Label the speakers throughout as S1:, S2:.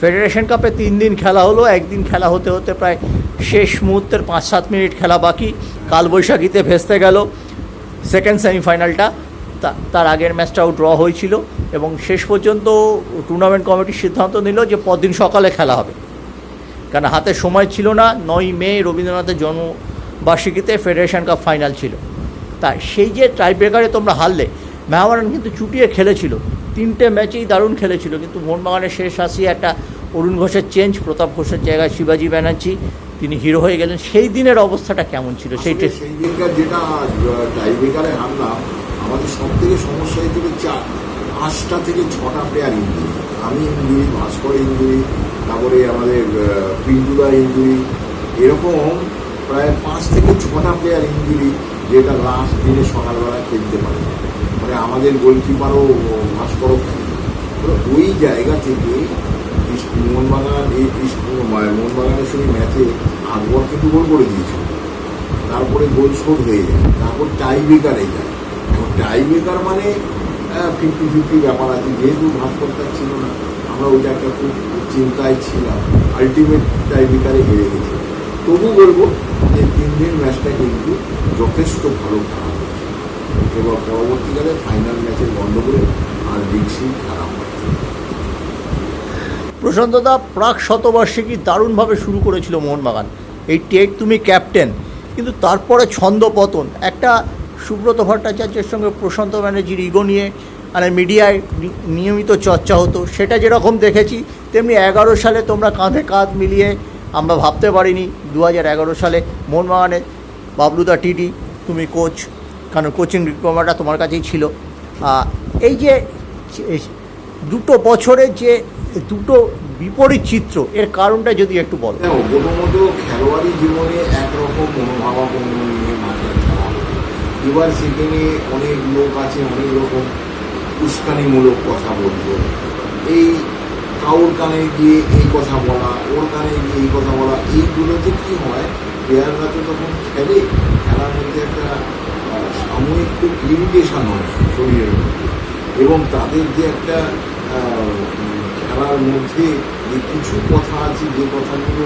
S1: Federation কাপে তিন দিন খেলা হলো, একদিন খেলা হতে হতে প্রায় শেষ মুহূর্তের পাঁচ, সাত মিনিট খেলা বাকি। কালবৈশাখীতে ভেস্তে গেল সেকেন্ড সেমিফাইনালটা তার আগের ম্যাচটাও ড্র হয়েছিল এবং শেষ পর্যন্ত টুর্নামেন্ট কমিটির সিদ্ধান্ত নিল যে পরদিন সকালে খেলা হবে। কারণ হাতে সময় ছিল না, নয় মে রবীন্দ্রনাথের জন্মবার্ষিকীতে ফেডারেশন কাপ ফাইনাল ছিল। তাই সেই যে টাই ব্রেকারে তোমরা হারলে মেহামারান কিন্তু চুটিয়ে খেলেছিল। তিনটে ম্যাচেই দারুণ খেলেছিল কিন্তু মোহনবাগানের শেষ আসি একটা অরুণ ঘোষের চেঞ্জ প্রতাপ ঘোষের জায়গায় শিবাজি ব্যানার্জি তিনি হিরো হয়ে গেলেন। সেই দিনের অবস্থাটা কেমন ছিল? সেই
S2: আসলে সেই দিনকার যেটা টাইব্রেকারে হারলাম আমাদের সব থেকে সমস্যা হয়েছিল চার পাঁচটা থেকে ছটা প্লেয়ার ইঞ্জুরি আমি ইঞ্জুরি ভাস্কর ইঞ্জুরি তারপরে আমাদের পিন্টুদা ইঞ্জুরি এরকম প্রায় পাঁচ থেকে ছটা প্লেয়ার ইঞ্জুরি যেটা লাস্ট দিনে সকালবেলা খেলতে পারে। মানে আমাদের গোলকিপারও না। ওই জায়গা থেকে মোহনবাগান, এই মোহনবাগানের সঙ্গে ম্যাচে আকবর কিন্তু গোল করে দিয়েছিল। তারপরে গোল শোধ হয়ে যায়, তারপর টাই ব্রেকারে যায়। টাই ব্রেকার মানে ফিফটি ফিফটি ব্যাপার আছে, যেহেতু ভাস্করটা ছিল না, আমরা ওইটা একটা খুব চিন্তায় ছিলাম। আলটিমেট টাই ব্রেকারে হেরে গেছি। তবু বলব যে তিন দিন ম্যাচটা কিন্তু যথেষ্ট ভালো খেলা। এবার পরবর্তীকালে ফাইনাল ম্যাচের গণ্ডগোলে আর বিক্সি খারাপ
S1: প্রশান্তদা প্রাক শতবার্ষিকী দারুণভাবে শুরু করেছিল মোহনবাগান। এইটি এইট তুমি ক্যাপ্টেন কিন্তু তারপরে ছন্দ পতন। একটা সুব্রত ভট্টাচার্যের সঙ্গে প্রশান্ত ব্যানার্জির ইগো নিয়ে মানে মিডিয়ায় নিয়মিত চর্চা হতো। সেটা যেরকম দেখেছি, তেমনি এগারো সালে তোমরা কাঁধে কাঁধ মিলিয়ে, আমরা ভাবতে পারিনি দু হাজার এগারো সালে মোহনবাগানে বাবলুদা টিডি, তুমি কোচ কারণ কোচিং ডিপ্লোমাটা তোমার কাছেই ছিল। এই যে দুটো বছরের যে দুটো বিপরীত চিত্র, এর কারণটা যদি একটু বলো।
S2: প্রথমত খেলোয়াড়ি জীবনে একরকম মনোভাবাপন্ন নিয়ে মাঠে খেলা। এবার সেখানে অনেক লোক আছে, অনেক রকম উস্কানিমূলক কথা বলতো এই কাউর কানে গিয়ে এই কথা বলা, ওর কানে গিয়ে এই কথা বলা এইগুলোতে কি হয় প্লেয়াররা তো তখন খেলে। খেলার মধ্যে একটা সাময়িক ইরিটেশন হয় শরীরের মধ্যে। এবং তাদের যে একটা খেলার মধ্যে যে কিছু কথা আছে, যে কথাগুলো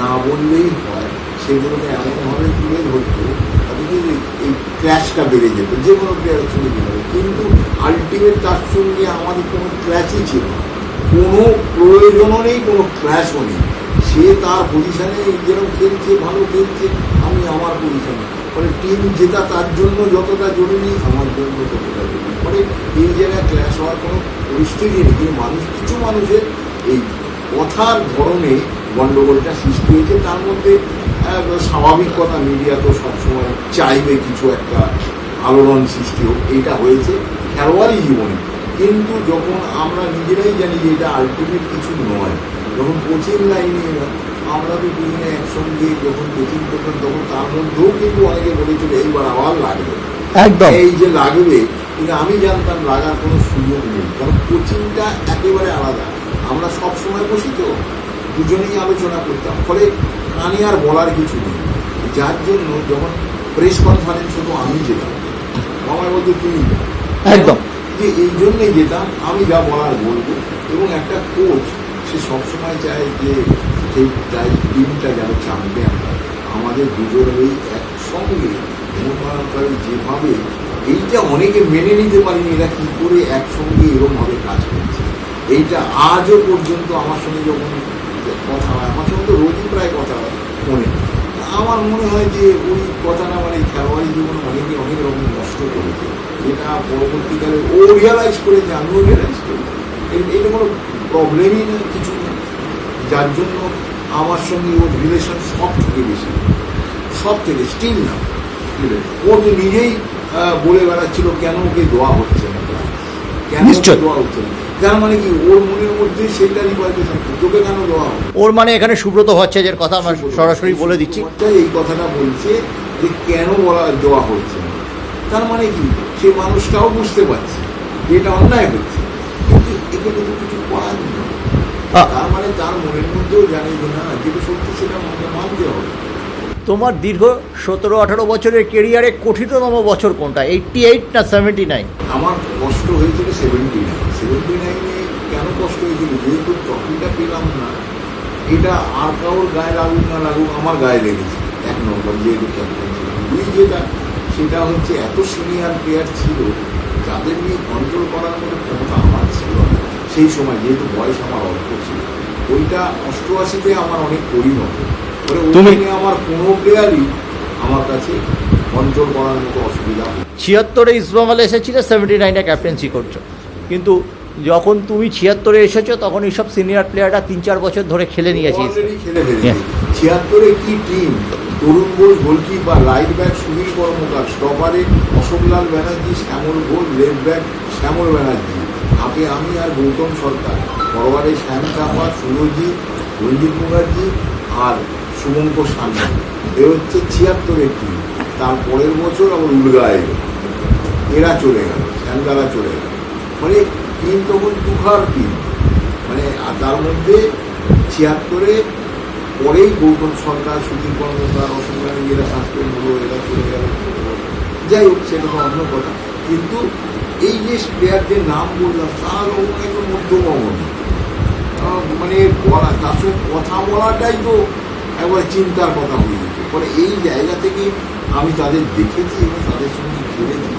S2: না বললেই হয়, সেগুলোকে এমনভাবে তুলে ধরতো তাদের কিন্তু এই ক্র্যাশটা বেড়ে যেত, যে কোনো প্লেয়ারের সঙ্গে বেরোবে কিন্তু আলটিমেট তার সঙ্গে আমাদের কোনো ক্র্যাশই ছিল না। কোনো প্রয়োজনও নেই কোনো ক্র্যাশও নেই সে তার পজিশনে যেরকম খেলছে, ভালো খেলছে, আমি আমার পজিশনে ফলে টিম জেতা তার জন্য যতটা জরুরি, আমার জন্য ততটা জরুরি। ফলে এই জায়গায় ক্ল্যাশ হওয়ার কোনো পরিস্থিতি নেই। কিন্তু মানুষ, কিছু মানুষের এই কথার ধরনে গণ্ডগোলটা সৃষ্টি হয়েছে। তার মধ্যে স্বাভাবিক কথা মিডিয়া তো সবসময় চাইবে কিছু একটা আলোড়ন সৃষ্টি হোক। এইটা হয়েছে খেলোয়াড়ি জীবনে। কিন্তু যখন আমরা নিজেরাই জানি যে এটা আলটিমেট কিছু নয় যখন কোচিং লাইনে এলাম আমরা তো দুজনে একসঙ্গে যখন কোচিং করতাম তখন তার মধ্যেও কিন্তু অনেকে বলেছিল এইবার আবার লাগবে।
S1: একদম।
S2: এই যে লাগবে কিন্তু আমি জানতাম লাগার কোনো সুযোগ নেই কারণ কোচিংটা একেবারে আলাদা। আমরা সব সময় বসি তো দুজনেই আলোচনা করতাম ফলে কানে আর বলার কিছু নেই। যার জন্য যখন প্রেস কনফারেন্স হতো আমি যেতাম। আমার বলতে তুমি
S1: একদম।
S2: যে এই জন্যই যেতাম আমি যা বলার বলব। এবং একটা কোচ সে সবসময় চায় যে সেই তাই টিমটা যেন চ্যাম্পিয়ন আমাদের দুজনেরই একসঙ্গে মোহনবাগানকারী যেভাবে। এইটা অনেকে মেনে নিতে পারেনি, এরা কী করে একসঙ্গে এরকমভাবে কাজ করছে। এইটা আজও পর্যন্ত আমার সঙ্গে যখন কথা হয়, আমার সঙ্গে তো রোজই প্রায় কথা হয় ফোনে। আমার মনে হয় যে ওই কথাটা মানে খেলোয়াড়ি জীবনে অনেকে অনেক রকম নষ্ট করেছে। যেটা পরবর্তীকালে ও রিয়ালাইজ করেছে, আমিও রিয়ালাইজ করেছি। এটা কোনো প্রবলেমই না কিছু যার জন্য আমার সঙ্গে ওর রিলেশন সব থেকে বেশি সব থেকে স্টিল না। ও তো নিজেই বলে বেড়াচ্ছিল কেন ওকে দেওয়া হচ্ছে না? কেন দেওয়া হচ্ছে না? মানে কি ওর মনের মধ্যে সেইটারই হয়তো থাকতো তোকে কেন দেওয়া
S1: ওর মানে এখানে সুব্রত ভট্টাচার্যের কথা আমরা সরাসরি বলে দিচ্ছি।
S2: এই কথাটা বলছে যে কেন বলা দেওয়া হচ্ছে তার মানে কি সে মানুষটাও বুঝতে পারছে এটা অন্যায় হচ্ছে কিন্তু এখানে তো কিছু করার নেই
S1: আ-
S2: তার মানে তার মনের মধ্যেও জানে যে না যেটা সত্যি সেটা আমাকে মানতে হবে
S1: তোমার দীর্ঘ সতেরো আঠারো বছরের কেরিয়ারে কঠিনতম বছর কোনটা? এইটটি এইট না সেভেন্টি নাইন
S2: আমার কষ্ট হয়েছিল সেভেন্টি নাইন সেভেন্টি নাইনে কেন কষ্ট হয়েছিল? যেহেতু ট্রফিটা পেলাম না এটা আর কারোর গায়ে লাগুক না লাগুক আমার গায়ে লেগেছে। এক নম্বর যেহেতু ক্যাপ্টেন ছিল দুই যেটা সেটা হচ্ছে এত সিনিয়র প্লেয়ার ছিল যাদের নিয়ে কন্ট্রোল করার মতো ক্ষমতা আমার ছিল না। সেই সময় যেহেতু বয়স আমার অল্প ছিল ওইটা অষ্টআশিতে আমার অনেক পরিণত। ওরে
S1: তুমি-
S2: আমার কোনো প্লেয়ারই আমার কাছে কন্ট্রোল করার মতো অসুবিধা।
S1: ছিয়াত্তরে ইস্টবেঙ্গলে এসেছিলে সেভেন্টি নাইনে ক্যাপ্টেন্সি করছ। কিন্তু যখন তুমি ছিয়াত্তরে এসেছ তখন এইসব সিনিয়র প্লেয়াররা তিন চার বছর ধরে খেলে নিয়েছে। Yeah.
S2: ছিয়াত্তরে কি team Tarun Ghosh goalkeeper right back Sunil Karmakar স্টপারে Ashoklal Banerjee Shyamal Ghosh left back Shyamal Banerjee. আপনি আমি আর গৌতম সরকার ফরওয়ার্ডে শ্যাম চাপা সুরজিৎ রঞ্জিত মুখার্জি আর শুভঙ্কর সান্যাল এ হচ্ছে ছিয়াত্তরের টিম তার পরের বছর আবার উলগা এরা চলে গেল শ্যামদারা চলে গেল। মানে টিম তখন দুখার টিম মানে আর তার মধ্যে ছিয়াত্তরে পরেই গৌতম সরকার, সুধীর কর্মকার অসম ব্যানার্জি এরা সাসপেন্ড হলো এরা চলে গেল। যাই হোক, সেটা অন্য কথা। কিন্তু এই যে প্লেয়ারদের নাম বললাম তার অনেক মধ্যমগণ মানে বলা তার সঙ্গে কথা বলাটাই তো একবার চিন্তার কথা হয়ে যেত পরে এই জায়গা থেকে আমি তাদের দেখেছি এবং তাদের সঙ্গে খেলেছি।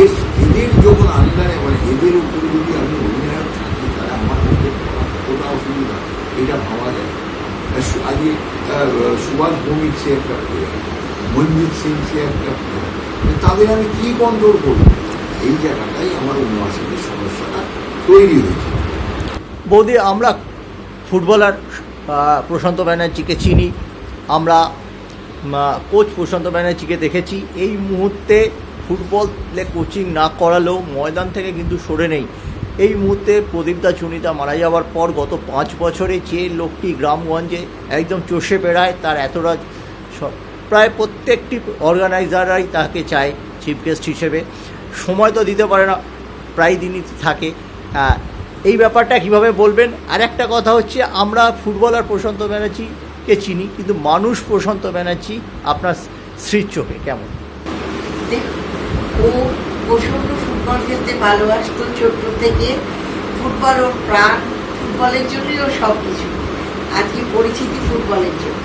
S2: এর এদের যখন আন্ডারে মানে এদের উপরে যদি আমি অধিনায়ক থাকি, তাহলে আমার মধ্যে কতটা অসুবিধা, এটা ভাবা যায়। আজকে সুভাষ ভৌমিক সে একটা প্লেয়ার মনজিৎ সিং সে একটা প্লেয়ার তাদের আমি কি কন্ট্রোল করব? এই জায়গাটাই আমার সমস্যাটা তৈরি হয়েছে।
S1: বৌদি, আমরা ফুটবলার প্রশান্ত ব্যানার্জিকে চিনি, আমরা কোচ প্রশান্ত ব্যানার্জিকে দেখেছি। এই মুহূর্তে ফুটবলে কোচিং না করালেও ময়দান থেকে কিন্তু সরে নেই। এই মুহূর্তে প্রদীপদা চুনিদা মারা যাওয়ার পর গত পাঁচ বছরে যে লোকটি গ্রামগঞ্জে একদম চষে বেড়ায়, তার এতটা প্রায় প্রত্যেকটি অর্গানাইজাররাই তাকে চায় চিফ গেস্ট হিসেবে। সময় তো দিতে পারে না, প্রায় দিনই থাকে। এই ব্যাপারটা কীভাবে বলবেন? আর একটা কথা হচ্ছে, আমরা ফুটবলার প্রশান্ত ব্যানার্জিকে চিনি, কিন্তু মানুষ প্রশান্ত ব্যানার্জি আপনার স্ত্রীর চোখে কেমন?
S3: ও প্রচণ্ড ফুটবল খেলতে ভালোবাসতো ছোট্ট থেকে। ফুটবল ওর প্রাণ, ফুটবলের জন্যই ও সব কিছু আজকে পরিচিতি ফুটবলের জন্য।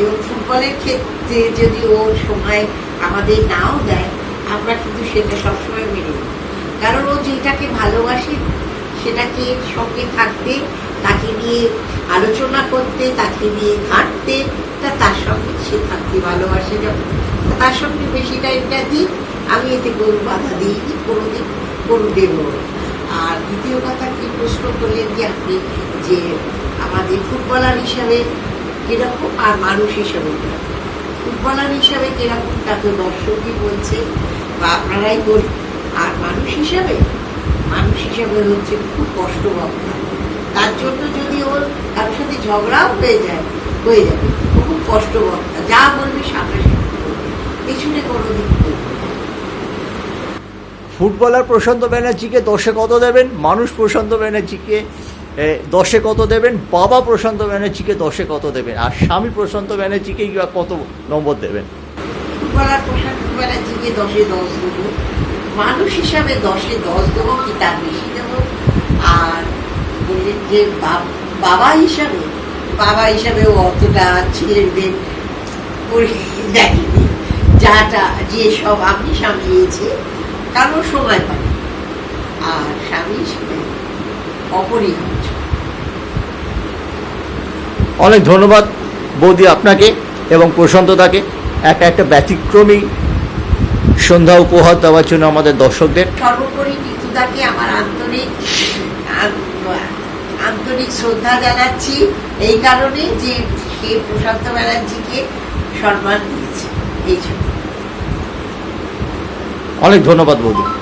S3: এবং ফুটবলের ক্ষেত্রে যদি ওর সময় আমাদের নাও দেয় আমরা কিন্তু সেটা সবসময় মেনে নিই কারণ ও যেটাকে ভালোবাসে সেটাকে সঙ্গে থাকতে তাকে নিয়ে আলোচনা করতে, তাকে নিয়ে ঘাঁটতে, তা তার সঙ্গে সে থাকতে ভালোবাসে যখন তার সঙ্গে বেশি টাইমটা দিই, আমি এতে কোনো বাধা দিইনি কোনো দেব আর দ্বিতীয় কথা, কি প্রশ্ন করলেন যে আপনি যে আমাদের ফুটবলার হিসাবে কীরকম আর মানুষ হিসাবে ফুটবলার হিসাবে কীরকম তা তো দর্শকই বলছে। বা আপনারাই বল আর মানুষ হিসাবে মানুষ হিসাবে হচ্ছে খুব কষ্ট বক্তা তার জন্য যদি ওর কারোর সাথে ঝগড়াও হয়ে যায় হয়ে যাবে ও খুব কষ্ট বক্তা যা বলবে সামনাসামনি পেছনে কোনোদিন
S1: ফুটবলার প্রশান্ত ব্যানার্জিকে দশে কত দেবেন? মানুষ প্রশান্ত ব্যানার্জিকে দশে কত দেবেন? বাবা প্রশান্ত ব্যানার্জিকে দশে কত দেবেন? আর স্বামী প্রশান্ত ব্যানার্জিকেই বা কত নম্বর দেবেন?
S3: ফুটবলার প্রশান্ত ব্যানার্জিকে দশে দশ দেবো। মানুষ হিসাবে দশে দশ দেবো কি তার বেশি দেবো? আর বললেন যে বাবা হিসাবে বাবা হিসাবে অতটা ছেলেদের করে দেখেনি। যাটা যে সব আমি সামলিয়েছি কারণ সময় পাই আর স্বামী হিসাবে অপরিহার্য।
S1: অনেক ধন্যবাদ, বৌদি আপনাকে এবং প্রশান্তদাকে একটা একটা ব্যতিক্রমী সন্ধ্যা উপহার দেওয়ার জন্য আমাদের দর্শকদের।
S3: সর্বোপরি নিতুদাকে আমার আন্তরিক আন- আন্তরিক শ্রদ্ধা জানাচ্ছি এই কারণে যে সে প্রশান্ত ব্যানার্জিকে সম্মান দিয়েছে। এই জন্য।
S1: অনেক ধন্যবাদ বৌদি।